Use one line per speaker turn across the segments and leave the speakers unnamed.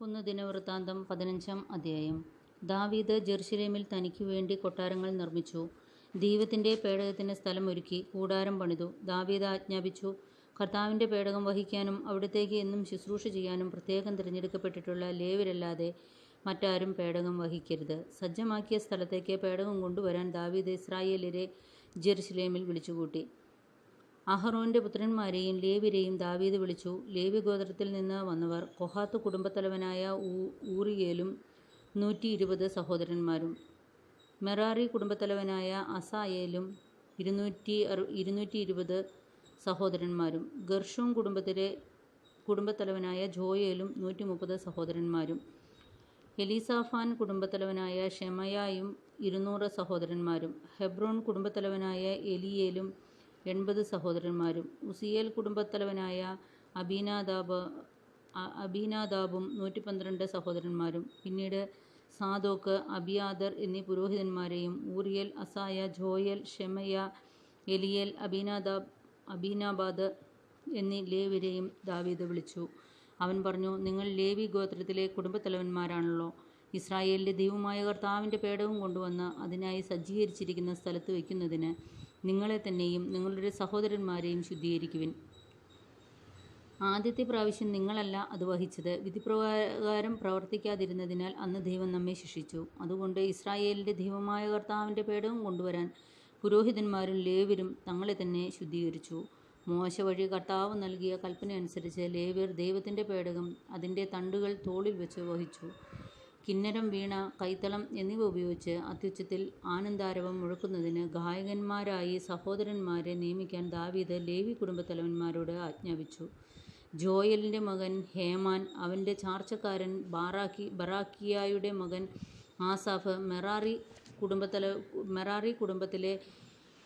ഒന്ന് ദിനവൃത്താന്തം പതിനഞ്ചാം അധ്യായം. ദാവീദ് ജെറുസലേമിൽ തനിക്ക് വേണ്ടി കൊട്ടാരങ്ങൾ നിർമ്മിച്ചു. ദൈവത്തിന്റെ സ്ഥലം ഒരുക്കി കൂടാരം പണിതു. ദാവീദ് ആജ്ഞാപിച്ചു കർത്താവിന്റെ പേടകം വഹിക്കാനും അവിടത്തേക്ക് എന്നും ശുശ്രൂഷ ചെയ്യാനും പ്രത്യേകം തിരഞ്ഞെടുക്കപ്പെട്ടിട്ടുള്ള ലേവരല്ലാതെ മറ്റാരും പേടകം വഹിക്കരുത്. സജ്ജമാക്കിയ സ്ഥലത്തേക്ക് പേടകം കൊണ്ടുവരാൻ ദാവീദ് ഇസ്രായേലിരെ ജെറുസലേമിൽ വിളിച്ചുകൂട്ടി. അഹറോന്റെ പുത്രന്മാരെയും ലേവിരെയും ദാവീദ് വിളിച്ചു. ലേവി ഗോത്രത്തിൽ നിന്ന് വന്നവർ കൊഹാത്ത് കുടുംബത്തലവനായ ഊറിയേലും നൂറ്റി ഇരുപത് സഹോദരന്മാരും. മെറാറി കുടുംബത്തലവനായ അസായേലും ഇരുന്നൂറ്റി അറു ഇരുന്നൂറ്റി ഇരുപത് സഹോദരന്മാരും. ഗർഷൂം കുടുംബത്തിലെ കുടുംബത്തലവനായ ജോയേലും നൂറ്റി മുപ്പത് സഹോദരന്മാരും. എലീസാഫാൻ കുടുംബത്തലവനായ ഷെമയായും ഇരുന്നൂറ് സഹോദരന്മാരും. ഹെബ്രോൺ കുടുംബത്തലവനായ എലിയേലും എൺപത് സഹോദരന്മാരും ഉസിയേൽ കുടുംബത്തലവനായ അബീനാദാബ് അബീനാദാബും നൂറ്റി പന്ത്രണ്ട് സഹോദരന്മാരും പിന്നീട് സാദോക്ക് അബിയാദർ എന്നീ പുരോഹിതന്മാരെയും ഊറിയൽ അസായ ജോയൽ ഷെമയ എലിയൽ അബീനാദാബ് അബീനാബാദ് എന്നീ ലേവിരെയും ദാവീദ് വിളിച്ചു. അവൻ പറഞ്ഞു നിങ്ങൾ ലേവി ഗോത്രത്തിലെ കുടുംബത്തലവന്മാരാണല്ലോ. ഇസ്രായേലിന്റെ ദൈവമായ കർത്താവിന്റെ പേടവും കൊണ്ടുവന്ന് അതിനായി സജ്ജീകരിച്ചിരിക്കുന്ന സ്ഥലത്ത് വയ്ക്കുന്നതിന് നിങ്ങളെ തന്നെയും നിങ്ങളുടെ സഹോദരന്മാരെയും ശുദ്ധീകരിക്കുവിൻ. ആദ്യത്തെ പ്രാവശ്യം നിങ്ങളല്ല അത് വഹിച്ചത്. വിധിപ്രകാരം പ്രവർത്തിക്കാതിരുന്നതിനാൽ അന്ന് ദൈവം നമ്മെ ശിക്ഷിച്ചു. അതുകൊണ്ട് ഇസ്രായേലിന്റെ ദൈവമായ കർത്താവിന്റെ പേടവും കൊണ്ടുവരാൻ പുരോഹിതന്മാരും ലേവരും തങ്ങളെ തന്നെ ശുദ്ധീകരിച്ചു. മോശ വഴി കർത്താവ് നൽകിയ കൽപ്പന അനുസരിച്ച് ലേവ്യർ ദൈവത്തിന്റെ പേടകം അതിന്റെ തണ്ടുകൾ തോളിൽ വെച്ച് വഹിച്ചു. കിന്നരം വീണ കൈത്തളം എന്നിവ ഉപയോഗിച്ച് അത്യുച്ചത്തിൽ ആനന്ദാരവം മുഴക്കുന്നതിന് ഗായകന്മാരായി സഹോദരന്മാരെ നിയമിക്കാൻ ദാവീദ് ലേവി കുടുംബത്തലവന്മാരോട് ആജ്ഞാപിച്ചു. ജോയലിന്റെ മകൻ ഹേമാൻ അവന്റെ ചാർച്ചക്കാരൻ ബാറാക്കി ബറാക്കിയായുടെ മകൻ ആസാഫ് മെറാറി കുടുംബത്തല മെറാറി കുടുംബത്തിലെ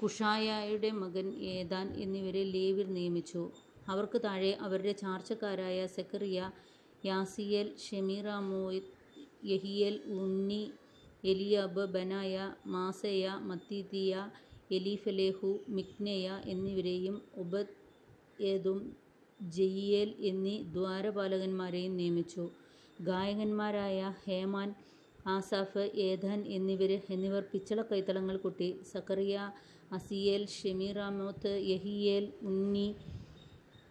കുഷായയുടെ മകൻ ഏതാൻ എന്നിവരെ ലേവിർ നിയമിച്ചു. അവർക്ക് താഴെ അവരുടെ ചാർച്ചക്കാരായ Zechariah Jaaziel Shemiramoth Jehiel Unni Eliab Benaiah Maaseiah Mattithiah Elipheleh മിക്നേയ എന്നിവരെയും ഏതും ജയിയേൽ എന്നീ ദ്വാരപാലകന്മാരെയും നിയമിച്ചു. ഗായകന്മാരായ ഹേമാൻ ആസാഫ് ഏഥാൻ എന്നിവർ എന്നിവർ പിച്ചള കൈത്തളങ്ങൾ കൊട്ടി Zechariah Aziel Shemiramoth Jehiel Unni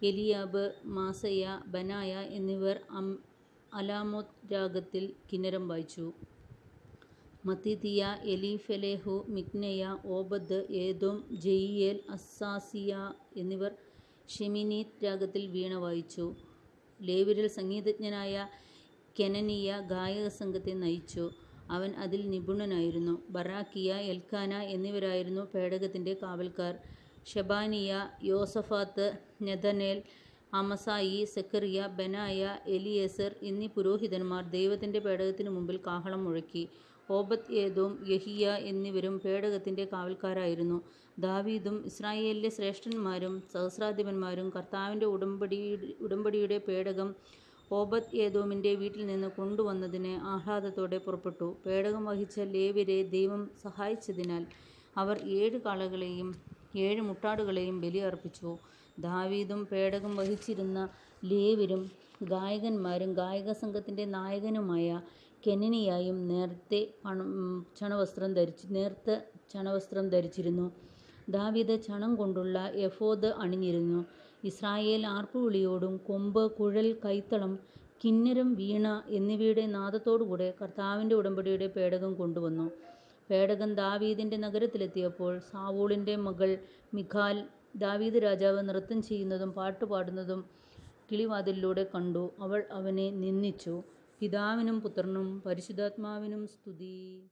Eliab Maaseiah Benaiah എന്നിവർ അം അലാമോത്ത് രാഗത്തിൽ കിന്നരം വായിച്ചു. മതിതിയ എലീഫെലേഹു മിഗ്നയ ഓബദ് ഏദോം ജയിയേൽ അസാസിയ എന്നിവർ ഷെമിനീത് രാഗത്തിൽ വീണ വായിച്ചു. ലേവരിൽ സംഗീതജ്ഞനായ കെനനിയ ഗായക സംഘത്തെ നയിച്ചു. അവൻ അതിൽ നിപുണനായിരുന്നു. ബറാക്കിയ എൽഖാന എന്നിവരായിരുന്നു പേടകത്തിന്റെ കാവൽക്കാർ. ഷെബാനിയ യോസഫാത്ത് നെതനേൽ അമസായി സെക്കറിയ ബനായ എലിയേസർ എന്നീ പുരോഹിതന്മാർ ദൈവത്തിന്റെ പേടകത്തിനു മുമ്പിൽ കാഹളം മുഴക്കി. ഓബത്ത് ഏദോം യഹിയ എന്നിവരും പേടകത്തിന്റെ കാവൽക്കാരായിരുന്നു. ദാവീദും ഇസ്രായേലിലെ ശ്രേഷ്ഠന്മാരും സഹസ്രാധിപന്മാരും കർത്താവിന്റെ ഉടമ്പടി ഉടമ്പടിയുടെ പേടകം ഓബത് ഏദോമിന്റെ വീട്ടിൽ നിന്ന് കൊണ്ടുവന്നതിന് ആഹ്ലാദത്തോടെ പുറപ്പെട്ടു. പേടകം വഹിച്ച ലേവ്യരെ ദൈവം സഹായിച്ചതിനാൽ അവർ ഏഴ് കാളകളെയും ഏഴ് മുട്ടാടുകളെയും ബലിയർപ്പിച്ചു. ദാവീദും പേടകം വഹിച്ചിരുന്ന ലേവരും ഗായകന്മാരും ഗായക സംഘത്തിന്റെ നായകനുമായ കെനനിയായും നേരത്തെ പണം ചണവസ്ത്രം ധരിച്ച് നേർത്ത ചണവസ്ത്രം ധരിച്ചിരുന്നു. ദാവീദ് ചണം കൊണ്ടുള്ള എഫോദ് അണിഞ്ഞിരുന്നു. ഇസ്രായേൽ ആർപ്പുവിളിയോടും കൊമ്പ് കുഴൽ കൈത്തളം കിന്നരം വീണ എന്നിവയുടെ നാദത്തോടുകൂടെ കർത്താവിന്റെ ഉടമ്പടിയുടെ പേടകം കൊണ്ടുവന്നു. പേടകം ദാവീദിന്റെ നഗരത്തിലെത്തിയപ്പോൾ സാവൂളിന്റെ മകൾ മിഖാൽ ദാവീദ് രാജാവ് നൃത്തം ചെയ്യുന്നതും പാട്ടുപാടുന്നതും കിളിവാതിലിലൂടെ കണ്ടു. അവൾ അവനെ നിന്ദിച്ചു. പിതാവിനും പുത്രനും പരിശുദ്ധാത്മാവിനും സ്തുതി.